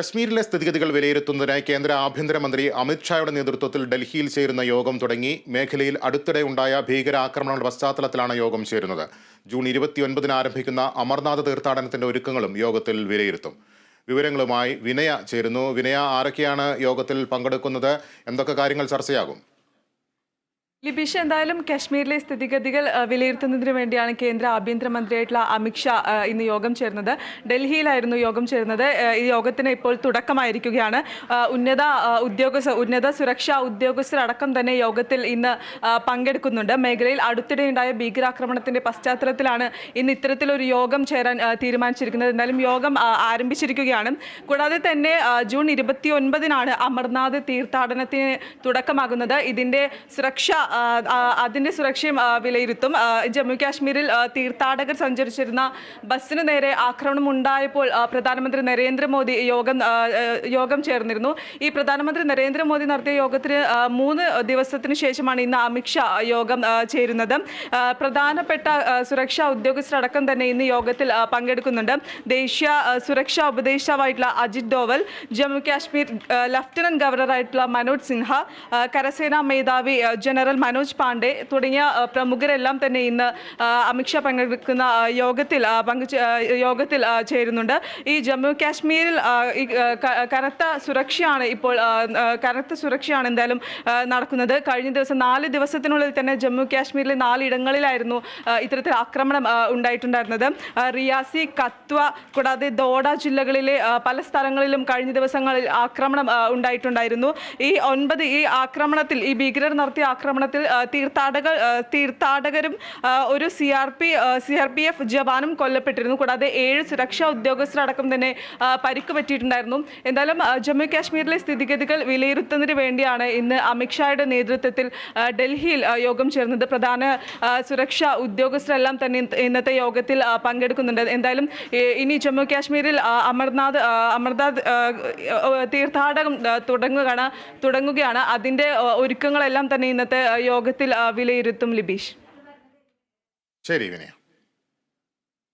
കശ്മീരിലെ സ്ഥിതിഗതികൾ വിലയിരുത്തുന്നതിനായി കേന്ദ്ര ആഭ്യന്തരമന്ത്രി അമിത്ഷായുടെ നേതൃത്വത്തിൽ ഡൽഹിയിൽ ചേരുന്ന യോഗം തുടങ്ങി. മേഖലയിൽ അടുത്തിടെ ഉണ്ടായ ഭീകരാക്രമണങ്ങളുടെ പശ്ചാത്തലത്തിലാണ് യോഗം ചേരുന്നത്. ജൂൺ ഇരുപത്തിയൊൻപതിന് ആരംഭിക്കുന്ന അമർനാഥ് തീർത്ഥാടനത്തിന്റെ ഒരുക്കങ്ങളും യോഗത്തിൽ വിലയിരുത്തും. വിവരങ്ങളുമായി വിനയ ചേരുന്നു. വിനയ ആരൊക്കെയാണ് യോഗത്തിൽ പങ്കെടുക്കുന്നത്? എന്തൊക്കെ കാര്യങ്ങൾ ചർച്ചയാകും? ലിബീഷ് എന്തായാലും കശ്മീരിലെ സ്ഥിതിഗതികൾ വിലയിരുത്തുന്നതിന് വേണ്ടിയാണ് കേന്ദ്ര ആഭ്യന്തരമന്ത്രിയായിട്ടുള്ള അമിത്ഷാ ഇന്ന് യോഗം ചേർന്നത്. ഡൽഹിയിലായിരുന്നു യോഗം ചേർന്നത്. ഈ യോഗത്തിന് ഇപ്പോൾ തുടക്കമായിരിക്കുകയാണ്. ഉന്നത ഉദ്യോഗസ്ഥ ഉന്നത സുരക്ഷാ ഉദ്യോഗസ്ഥരടക്കം തന്നെ യോഗത്തിൽ ഇന്ന് പങ്കെടുക്കുന്നുണ്ട്. മേഖലയിൽ അടുത്തിടെയുണ്ടായ ഭീകരാക്രമണത്തിന്റെ പശ്ചാത്തലത്തിലാണ് ഇന്ന് ഇത്തരത്തിലൊരു യോഗം ചേരാൻ തീരുമാനിച്ചിരിക്കുന്നത്. എന്തായാലും യോഗം ആരംഭിച്ചിരിക്കുകയാണ്. കൂടാതെ തന്നെ ജൂൺ ഇരുപത്തി ഒൻപതിനാണ് അമർനാഥ് തീർത്ഥാടനത്തിന് തുടക്കമാകുന്നത്. ഇതിന്റെ സുരക്ഷ അതിന്റെ സുരക്ഷയും വിലയിരുത്തും. ജമ്മു കാശ്മീരിൽ തീർത്ഥാടകർ സഞ്ചരിച്ചിരുന്ന ബസ്സിന് നേരെ ആക്രമണം ഉണ്ടായപ്പോൾ പ്രധാനമന്ത്രി നരേന്ദ്രമോദി യോഗം യോഗം ചേർന്നിരുന്നു. ഈ പ്രധാനമന്ത്രി നരേന്ദ്രമോദി നടത്തിയ യോഗത്തിന് മൂന്ന് ദിവസത്തിന് ശേഷമാണ് ഇന്ന് അമിത്ഷാ യോഗം ചേരുന്നത്. പ്രധാനപ്പെട്ട സുരക്ഷാ ഉദ്യോഗസ്ഥരടക്കം തന്നെ ഇന്ന് യോഗത്തിൽ പങ്കെടുക്കുന്നുണ്ട്. ദേശീയ സുരക്ഷാ ഉപദേഷ്ടാവായിട്ടുള്ള അജിത് ഡോവൽ ജമ്മു കാശ്മീർ ലഫ്റ്റനന്റ് ഗവർണറായിട്ടുള്ള മനോജ് സിൻഹ കരസേനാ മേധാവി ജനറൽ മനോജ് പാണ്ഡെ തുടങ്ങിയ പ്രമുഖരെല്ലാം തന്നെ ഇന്ന് അമിത്ഷാ പങ്കെടുക്കുന്ന യോഗത്തിൽ പങ്കു യോഗത്തിൽ ചേരുന്നുണ്ട്. ഈ ജമ്മു കാശ്മീരിൽ കനത്ത സുരക്ഷയാണ് ഇപ്പോൾ കനത്ത സുരക്ഷയാണ് എന്തായാലും നടക്കുന്നത്. കഴിഞ്ഞ ദിവസം നാല് ദിവസത്തിനുള്ളിൽ തന്നെ ജമ്മു കാശ്മീരിലെ നാലിടങ്ങളിലായിരുന്നു ഇത്തരത്തിൽ ആക്രമണം ഉണ്ടായിട്ടുണ്ടായിരുന്നത്. റിയാസി കത്വ കൂടാതെ ദോഡ ജില്ലകളിലെ പല സ്ഥലങ്ങളിലും കഴിഞ്ഞ ദിവസങ്ങളിൽ ആക്രമണം ഉണ്ടായിട്ടുണ്ടായിരുന്നു. ഈ ഒൻപത് ഈ ആക്രമണത്തിൽ ഈ ഭീകരർ നടത്തിയ ആക്രമണത്തിൽ ആ, തീർത്ഥാടകർ തീർത്ഥാടകരും ഒരു C R P C R P F ജവാനും കൊല്ലപ്പെട്ടിരുന്നു. കൂടാതെ ഏഴ് സുരക്ഷാ ഉദ്യോഗസ്ഥരടക്കം തന്നെ പരിക്ക് പറ്റിയിട്ടുണ്ടായിരുന്നു എന്തായാലും ജമ്മു കാശ്മീരിലെ സ്ഥിതിഗതികൾ വിലയിരുത്തുന്നതിന് വേണ്ടിയാണ് ഇന്ന് അമിത്ഷായുടെ നേതൃത്വത്തിൽ ഡൽഹിയിൽ യോഗം ചേർന്നത്. പ്രധാന സുരക്ഷാ ഉദ്യോഗസ്ഥരെല്ലാം തന്നെ ഇന്നത്തെ യോഗത്തിൽ പങ്കെടുക്കുന്നുണ്ട്. എന്തായാലും ഇനി ജമ്മു കാശ്മീരിൽ അമർനാഥ് അമർനാഥ് തീർത്ഥാടകം തുടങ്ങുകയാണ് തുടങ്ങുകയാണ്. അതിന്റെ ഒരുക്കങ്ങളെല്ലാം തന്നെ ഇന്നത്തെ യോഗത്തിൽ വിലയിരുത്തും ലിബീഷ്. ശരി വിനയ.